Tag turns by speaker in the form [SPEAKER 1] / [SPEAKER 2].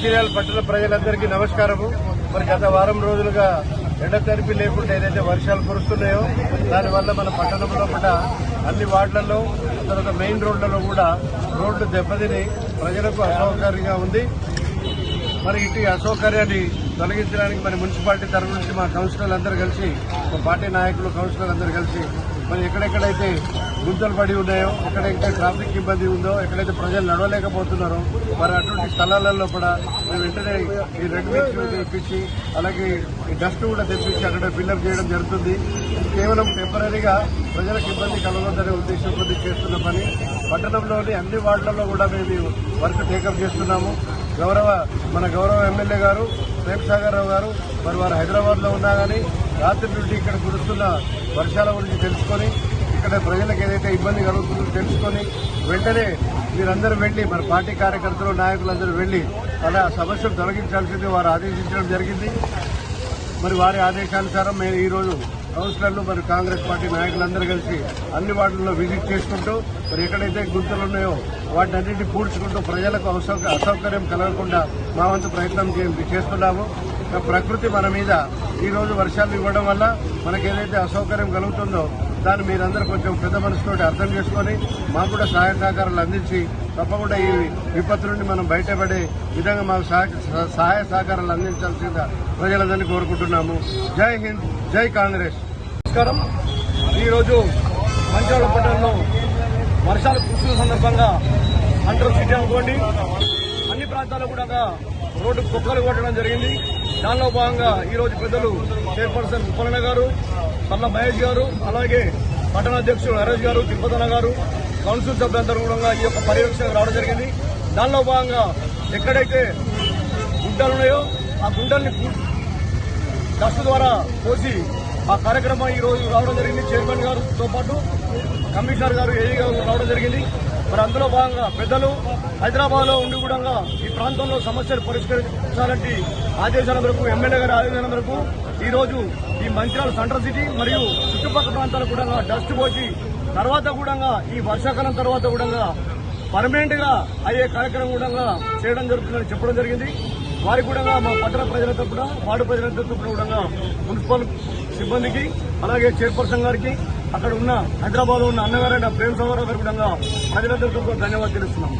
[SPEAKER 1] మంచిర్యాల పట్టణ ప్రజలందరికీ నమస్కారము. మరి గత వారం రోజులుగా ఎండ తెరిపి లేకుండా ఏదైతే వర్షాలు కురుస్తున్నాయో దానివల్ల మన పట్టణంలో కూడా అన్ని వార్డులలో తర్వాత మెయిన్ రోడ్లలో కూడా రోడ్లు దెబ్బతిని ప్రజలకు అసౌకర్యంగా ఉంది. మరి ఇటు అసౌకర్యాన్ని తొలగించడానికి మరి మున్సిపాలిటీ తరఫు నుంచి మా కౌన్సిలర్లు అందరూ కలిసి మా పార్టీ నాయకులు కౌన్సిలర్లు అందరూ కలిసి మరి ఎక్కడెక్కడైతే గుంతలు పడి ఉన్నాయో ఎక్కడైతే ట్రాఫిక్ ఇబ్బంది ఉందో ఎక్కడైతే ప్రజలు నడవలేకపోతున్నారో మరి అటువంటి స్థలాలలో కూడా మేము వెంటనే ఈ రెడ్ మిక్స్ తెప్పించి అలాగే ఈ డస్ట్ కూడా తెప్పించి అక్కడ ఫిల్అప్ చేయడం జరుగుతుంది. కేవలం టెంపరీగా ప్రజలకు ఇబ్బంది కలగొద్దనే ఉద్దేశం కొద్ది చేస్తున్న పని. పట్టణంలోని అన్ని వార్డులలో కూడా మేము వర్క్ టేకప్ చేస్తున్నాము. గౌరవ మన గౌరవ ఎమ్మెల్యే గారు ప్రేమ్ సాగర్ రావు గారు మరి వారు హైదరాబాద్లో ఉన్నా కానీ రాత్రి నుండి ఇక్కడ కురుస్తున్న వర్షాల గురించి తెలుసుకొని ఇక్కడ ప్రజలకు ఏదైతే ఇబ్బంది కలుగుతుందో తెలుసుకొని వెంటనే మీరందరూ వెళ్ళి మరి పార్టీ కార్యకర్తలు నాయకులందరూ వెళ్ళి అలా సమస్యలు తొలగించాల్సింది వారు ఆదేశించడం జరిగింది. మరి వారి ఆదేశానుసారం మేము ఈరోజు కౌన్సిలర్లు మరి కాంగ్రెస్ పార్టీ నాయకులందరూ కలిసి అన్ని వార్డుల్లో విజిట్ చేసుకుంటూ మరి ఎక్కడైతే గుంతలు ఉన్నాయో వాటిని పూడ్చుకుంటూ ప్రజలకు అసౌక- అసౌకర్యం కలగకుండా మా వంతు ప్రయత్నం చేస్తున్నాము. ప్రకృతి మన మీద ఈరోజు వర్షాలు ఇవ్వడం వల్ల మనకి ఏదైతే అసౌకర్యం కలుగుతుందో దాన్ని మీరందరూ కొంచెం పెద్ద మనసుతోటి అర్థం చేసుకొని మాకు కూడా సహాయ సహకారాలు అందించి తప్పకుండా ఈ విపత్తు నుండి మనం బయటపడే విధంగా మాకు సహ- సహాయ సహకారాలు అందించాల్సిందిగా ప్రజలందరినీ కోరుకుంటున్నాము. జై హింద్ జై కాంగ్రెస్.
[SPEAKER 2] నమస్కారం. ఈరోజు మంచాల పట్టణంలో వర్షాలు కురుస్తున్న సందర్భంగా అంటర్ సిటీ అనుకోండి. అన్ని ప్రాంతాల్లో కూడా రోడ్డు కుక్కలు కొట్టడం జరిగింది. దానిలో భాగంగా ఈరోజు పెద్దలు చైర్పర్సన్ ఉప్పలన్న గారు పల్ల మహేష్ గారు అలాగే పట్టణ అధ్యక్షుడు నరేష్ గారు తిరుపతన్న గారు కౌన్సిల్ సభ్యులందరూ కూడా ఈ యొక్క పర్యవేక్షణకు రావడం జరిగింది. దానిలో భాగంగా ఎక్కడైతే గుంటలు ఉన్నాయో ఆ గుంటల్ని డస్ట్ ద్వారా పోసి ఆ కార్యక్రమం ఈ రోజు రావడం జరిగింది. చైర్మన్ గారుతో పాటు కమిషనర్ గారు ఏఈ గారు రావడం జరిగింది. మరి అందులో భాగంగా పెద్దలు హైదరాబాద్లో ఉండి కూడా ఈ ప్రాంతంలో సమస్యలు పరిష్కరించాలంటే ఆదేశాల మేరకు ఎమ్మెల్యే గారి ఆదేశాల మేరకు ఈరోజు ఈ మంచిరాల సెంట్రల్ సిటీ మరియు చుట్టుపక్కల ప్రాంతాలు కూడా డస్ట్ పోసి తర్వాత కూడా ఈ వర్షాకాలం తర్వాత కూడా పర్మనెంట్గా అయ్యే కార్యక్రమం కూడా చేయడం జరుగుతుందని చెప్పడం జరిగింది. వారికి కూడా మా పట్టణ ప్రజల తరపున వార్డు ప్రజల తరపున కూడా మున్సిపల్ సిబ్బందికి అలాగే చైర్పర్సన్ గారికి అక్కడ ఉన్న హైదరాబాద్లో ఉన్న అన్నగారైన ప్రేమ్ సౌరావు గారు కూడా ప్రజలందరికీ కూడా ధన్యవాదాలు తెలుస్తున్నాం.